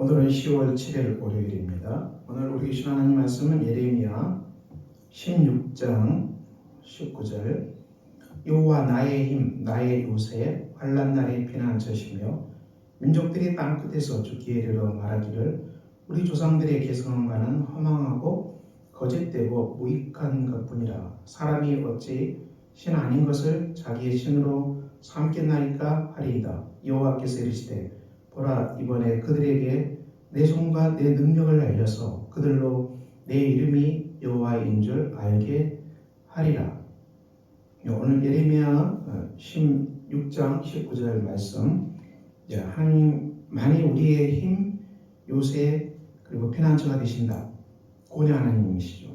오늘은 10월 7일 월요일입니다. 오늘 우리 주신 하나님 말씀은 예레미야 16장 19절. 여호와 나의 힘 나의 요새 환난 날에 피난처시며 민족들이 땅 끝에서 죽기에 이르러 말하기를 우리 조상들의 계성과는 허망하고 거짓되고 무익한 것뿐이라. 사람이 어찌 신 아닌 것을 자기의 신으로 삼겠나이까 하리이다. 여호와께서 이르시되 보라 이번에 그들에게 내 손과 내 능력을 알려서 그들로 내 이름이 여호와인 줄 알게 하리라. 오늘 예레미야 16장 19절 말씀 하나님만이 우리의 힘, 요새 그리고 피난처가 되신다. 고냐 하나님이시죠.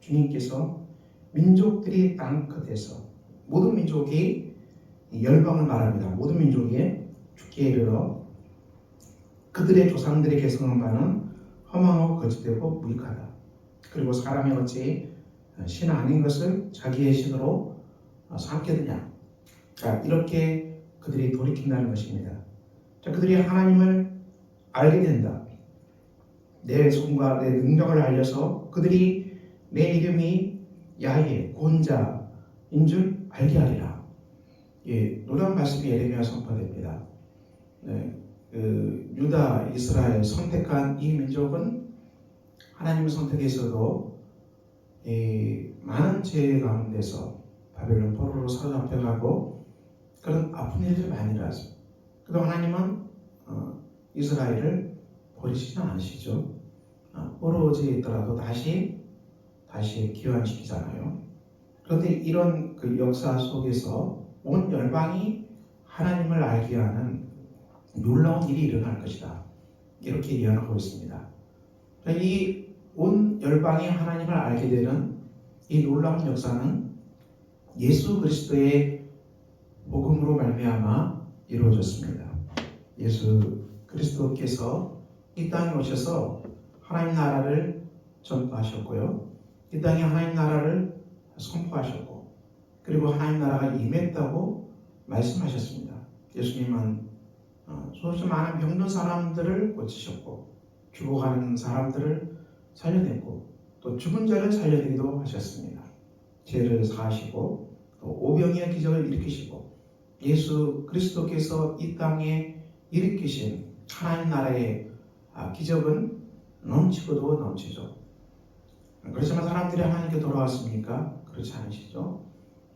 주님께서 민족들이 땅 끝에서 모든 민족이 열방을 말합니다. 모든 민족이 죽기에 이르러 그들의 조상들의 개성한 바는 허망하고 거짓되고 무익하다. 그리고 사람이 어찌 신 아닌 것을 자기의 신으로 삼겠느냐. 자, 이렇게 그들이 돌이킨다는 것입니다. 자, 그들이 하나님을 알게 된다. 내 손과 내 능력을 알려서 그들이 내 이름이 야훼, 곤자인 줄 알게 하리라. 예, 노래한 말씀이 예레미야 선포됩니다. 네, 그 유다, 이스라엘 선택한 이 민족은 하나님을 선택해서도 이 많은 죄 가운데서 바벨론 포로로 사로잡혀가고 그런 아픈 일들이 많이 일어났습니다. 그리고 하나님은 어, 이스라엘을 버리시지 않으시죠. 어, 포로지에 있더라도 다시 다시 기환시키잖아요. 그런데 이런 그 역사 속에서 온 열방이 하나님을 알게 하는 놀라운 일이 일어날 것이다. 이렇게 예언하고 있습니다. 이 온 열방이 하나님을 알게 되는 이 놀라운 역사는 예수 그리스도의 복음으로 말미암아 이루어졌습니다. 예수 그리스도께서 이 땅에 오셔서 하나님 나라를 전파하셨고요. 이 땅에 하나님 나라를 선포하셨고 그리고 하나님 나라가 임했다고 말씀하셨습니다. 예수님은 어, 수없이 많은 병든 사람들을 고치셨고 죽어가는 사람들을 살려냈고 또 죽은 자를 살려내기도 하셨습니다. 죄를 사하시고 또 오병이의 기적을 일으키시고 예수 그리스도께서 이 땅에 일으키신 하나님 나라의 아, 기적은 넘치고도 넘치죠. 그렇지만 사람들이 하나님께 돌아왔습니까? 그렇지 않으시죠.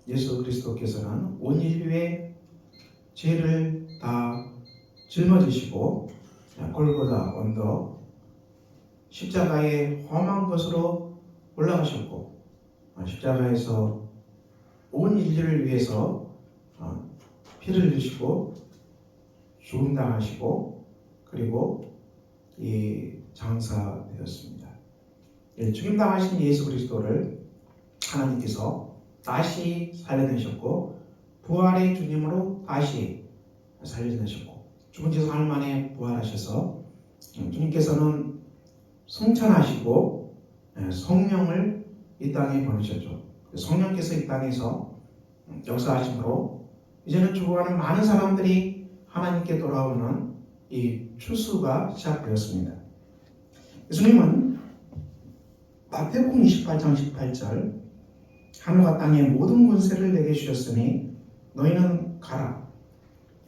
예수 그리스도께서는 온 인류의 죄를 다 짊어지시고 골고다 언덕 십자가의 험한 것으로 올라가셨고 십자가에서 온 인류를 위해서 어, 피를 흘리시고 죽음 당하시고 그리고 이 장사되었습니다. 죽임 당하신 예수 그리스도를 하나님께서 다시 살려내셨고 부활의 주님으로 다시 살려내셨고 지 사흘 만에 부활하셔서 주님께서는 성찬하시고 예, 성령을 이 땅에 보내셨죠. 성령께서 이 땅에서 역사하심으로 이제는 죽어가는 많은 사람들이 하나님께 돌아오는 이 추수가 시작되었습니다. 예수님은 마태복음 28장 18절 하늘과 땅의 모든 권세를 내게 주셨으니 너희는 가라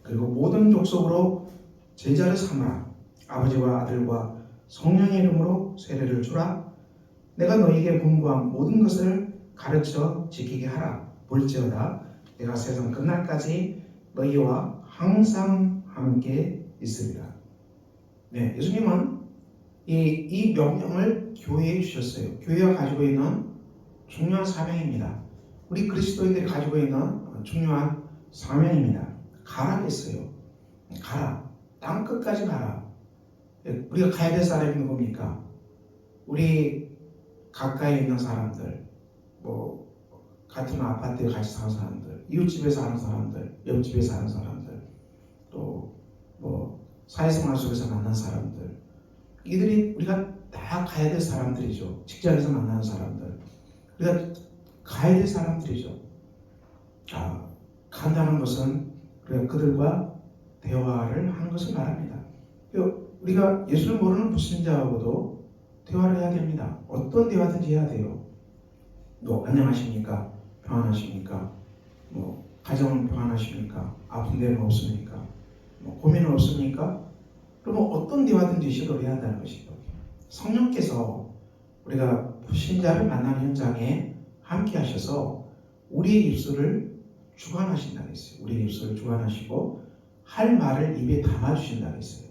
그리고 모든 족속으로 제자를 삼아 아버지와 아들과 성령의 이름으로 세례를 주라 내가 너희에게 분부한 모든 것을 가르쳐 지키게 하라 볼지어다 내가 세상 끝날까지 너희와 항상 함께 있으리라 네, 예수님은 이, 이 명령을 교회에 주셨어요. 교회가 가지고 있는 중요한 사명입니다. 우리 그리스도인들이 가지고 있는 중요한 사명입니다. 가라 했어요. 가라. 땅 끝까지 가라. 우리가 가야 될 사람이 누굽니까? 우리 가까이 있는 사람들, 뭐 같은 아파트에 같이 사는 사람들, 이웃집에 사는 사람들, 옆집에 사는 사람들, 또 뭐 사회생활 속에서 만난 사람들, 이들이 우리가 다 가야 될 사람들이죠. 직장에서 만나는 사람들, 우리가 가야 될 사람들이죠. 아, 간다는 것은 그들과 대화를 하는 것을 말합니다. 우리가 예수를 모르는 불신자하고도 대화를 해야 됩니다. 어떤 대화든지 해야 돼요. 뭐 안녕하십니까? 평안하십니까? 뭐 가정은 평안하십니까? 아픈 데는 없습니까? 뭐 고민은 없습니까? 그러면 어떤 대화든지 시도를 해야 한다는 것이죠. 성령께서 우리가 불신자를 만나는 현장에 함께 하셔서 우리의 입술을 주관하신다고 했어요. 우리의 입술을 주관하시고 할 말을 입에 담아주신다고 했어요.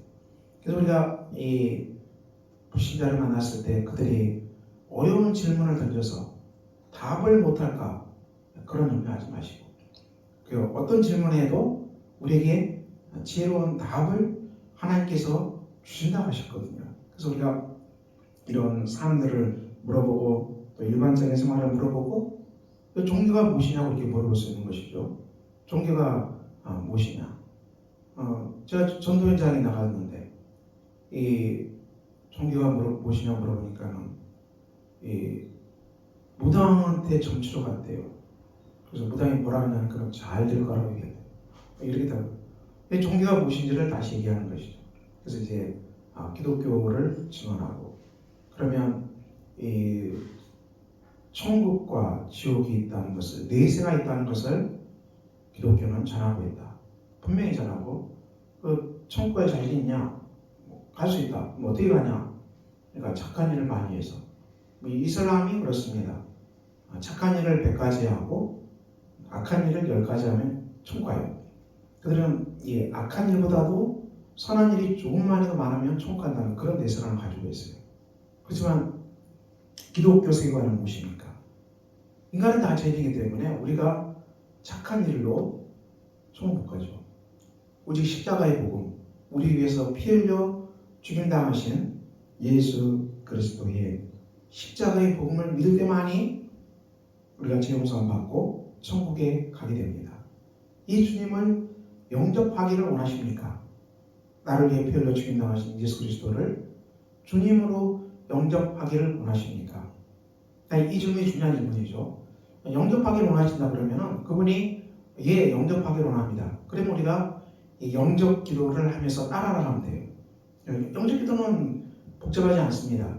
그래서 우리가 이 불신자를 만났을 때 그들이 어려운 질문을 던져서 답을 못할까 그런 염려하지 마시고 그 어떤 질문에도 우리에게 지혜로운 답을 하나님께서 주신다고 하셨거든요. 그래서 우리가 이런 사람들을 물어보고 또 일반적인 생활을 물어보고 또 종교가 무엇이냐고 이렇게 물어볼 수 있는 것이죠. 종교가 아, 무엇이냐? 어, 제가 전도 현장에 나갔는데 이 종교가 무엇이냐고 물어보니까는 이 무당한테 점치러 갔대요. 그래서 무당이 뭐라 하냐면 그럼 잘될 거라고 얘기했대요. 이렇게 다 종교가 무엇인지를 다시 얘기하는 것이죠. 그래서 이제 아, 기독교를 증언하고 그러면 이 천국과 지옥이 있다는 것을 내세가 있다는 것을 기독교는 전하고 있다. 분명히 전하고 그 천국에 자신 있냐? 갈수 있다. 뭐 어떻게 가냐? 그러니까 착한 일을 많이 해서 뭐 이슬람이 그렇습니다. 아, 착한 일을 100가지 하고 악한 일을 10가지 하면 천국 가요. 그들은 이 악한 일보다도 선한 일이 조금만이 더 많으면 천국 간다는 그런 내세관을 가지고 있어요. 그렇지만 기독교 세계관은 무엇입니까? 인간은 다 죄인이기 때문에 우리가 착한 일로 천국 못 가죠. 오직 십자가의 복음, 우리 위해서 피 흘려 죽임당하신 예수 그리스도의 십자가의 복음을 믿을 때만이 우리가 죄 용서함 받고 천국에 가게 됩니다. 이 주님을 영접하기를 원하십니까? 나를 위해 피 흘려 죽임당하신 예수 그리스도를 주님으로 영접하기를 원하십니까? 이 질문이 중요한 질문이죠. 영접하기를 원하신다 그러면 그분이 예 영접하기를 원합니다. 그러면 우리가 영접 기도를 하면서 따라라 하면 돼요. 영접 기도는 복잡하지 않습니다.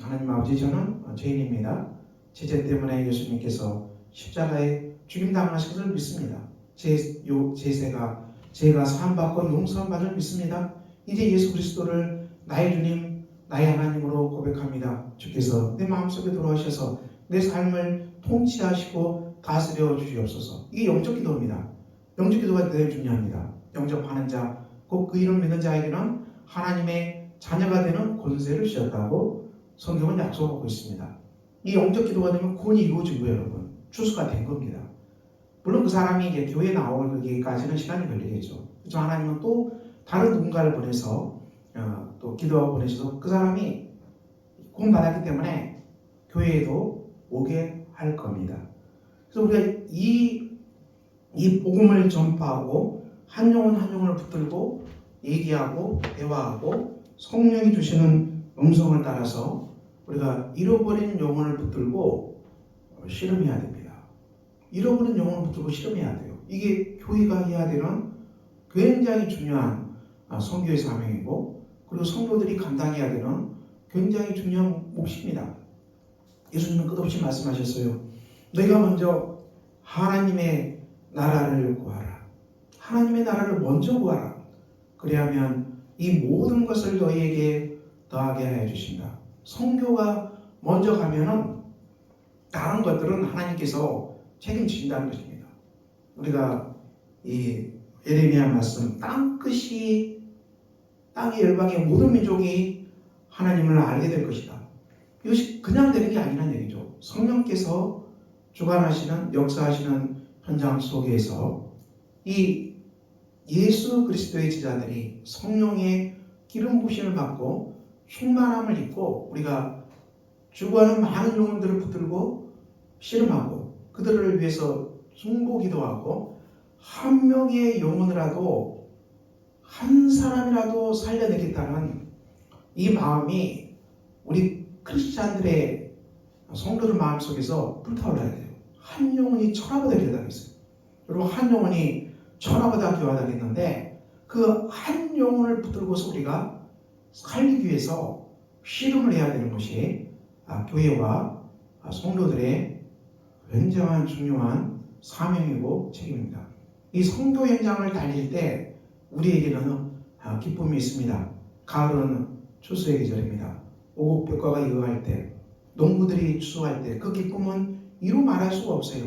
하나님 아버지 저는 죄인입니다. 제 죄 때문에 예수님께서 십자가에 죽임당하신 것을 믿습니다. 제 요, 제세가 제가 사함받고 용서함 받을 믿습니다. 이제 예수 그리스도를 나의 주님, 나의 하나님으로 고백합니다. 주께서 내 마음속에 들어오셔서 내 삶을 통치하시고 다스려 주시옵소서. 이게 영적 기도입니다. 영적 기도가 대단히 중요합니다. 영접하는 자, 곧 그 이름 믿는 자에게는 하나님의 자녀가 되는 권세를 주셨다고 성경은 약속하고 있습니다. 이 영적 기도가 되면 구원이 이루어진 거예요, 여러분. 추수가 된 겁니다. 물론 그 사람이 이제 교회에 나오기까지는 시간이 걸리겠죠. 그렇죠 하나님은 또 다른 누군가를 보내서 어, 또 기도하고 보내셔서 그 사람이 구원받았기 때문에 교회에도 오게 할 겁니다. 그래서 우리가 이, 이 복음을 전파하고 한 영혼 한 영혼을 붙들고 얘기하고 대화하고 성령이 주시는 음성을 따라서 우리가 잃어버린 영혼을 붙들고 실험해야 됩니다. 잃어버린 영혼을 붙들고 실험해야 돼요. 이게 교회가 해야 되는 굉장히 중요한 성교의 사명이고 그리고 성도들이 감당해야 되는 굉장히 중요한 몫입니다. 예수님은 끝없이 말씀하셨어요. 너희가 먼저 하나님의 나라를 구하라. 하나님의 나라를 먼저 구하라. 그래야면 이 모든 것을 너희에게 더하게 하여 주신다. 성교가 먼저 가면은 다른 것들은 하나님께서 책임지신다는 것입니다. 우리가 이 예레미야 말씀 땅 끝이 땅의 열방의 모든 민족이 하나님을 알게 될 것이다. 이것이 그냥 되는 게 아니란 얘기죠. 성령께서 주관하시는 역사하시는 현장 속에서 이 예수 그리스도의 제자들이 성령의 기름 부심을 받고 충만함을 입고 우리가 주구하는 많은 영혼들을 붙들고 씨름하고 그들을 위해서 중보기도 하고 한 명의 영혼이라도 한 사람이라도 살려내겠다는 이 마음이 우리 크리스찬들의 성도들 마음속에서 불타올라야 돼요. 한 영혼이 천하보다 귀하다겠어요. 여러분 한 영혼이 천하보다 귀하다겠는데 그 한 영혼을 붙들고서 우리가 살리기 위해서 씨름을 해야 되는 것이 아, 교회와 아, 성도들의 굉장한 중요한 사명이고 책임입니다. 이 성도 현장을 달릴 때 우리에게는 아, 기쁨이 있습니다. 가을은 추수의 계절입니다. 오곡백과가 이어갈 때, 농부들이 추수할 때 그 기쁨은 이루 말할 수가 없어요.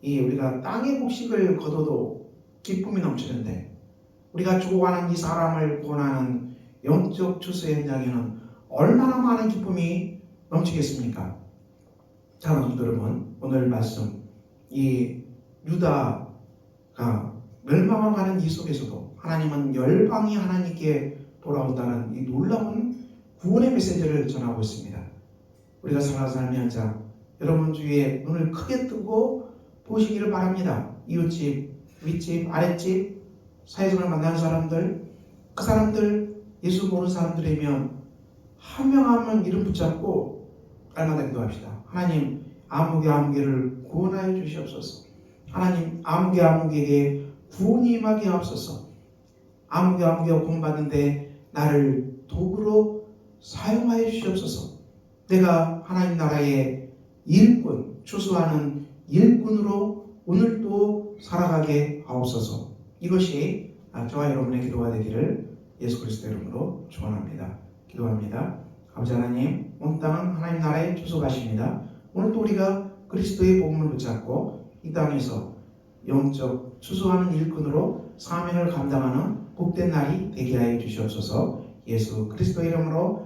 이 우리가 땅의 곡식을 거둬도 기쁨이 넘치는데 우리가 죽어가는 이 사람을 구원하는 영적 추수 현장에는 얼마나 많은 기쁨이 넘치겠습니까? 자, 여러분 오늘 말씀 이 유다가 멸망을 가는 이 속에서도 하나님은 열방이 하나님께 돌아온다는 이 놀라운 구원의 메시지를 전하고 있습니다. 우리가 삶의 현장 여러분 주위에 눈을 크게 뜨고 보시기를 바랍니다. 이웃집, 윗집, 아랫집, 사회생활 만나는 사람들, 그 사람들 예수 모르는 사람들이면 한 명 한 명 이름 붙잡고 날마다 기도합시다. 하나님 아무개 아무개를 구원하여 주시옵소서. 하나님 아무개 아무개에게 구원이 임하게 하옵소서. 아무개 아무개가 구원받는데 나를 도구로 사용하여 주시옵소서. 내가 하나님 나라의 일꾼, 추수하는 일꾼으로 오늘도 살아가게 하옵소서. 이것이 저와 여러분의 기도가 되기를 예수 그리스도 이름으로 축원합니다. 기도합니다. 아버지 하나님, 온 땅은 하나님 나라의 추수가십니다. 오늘도 우리가 그리스도의 복음을 붙잡고 이 땅에서 영적 추수하는 일꾼으로 사명을 감당하는 복된 날이 되게 하여 주시옵소서. 예수 그리스도 이름으로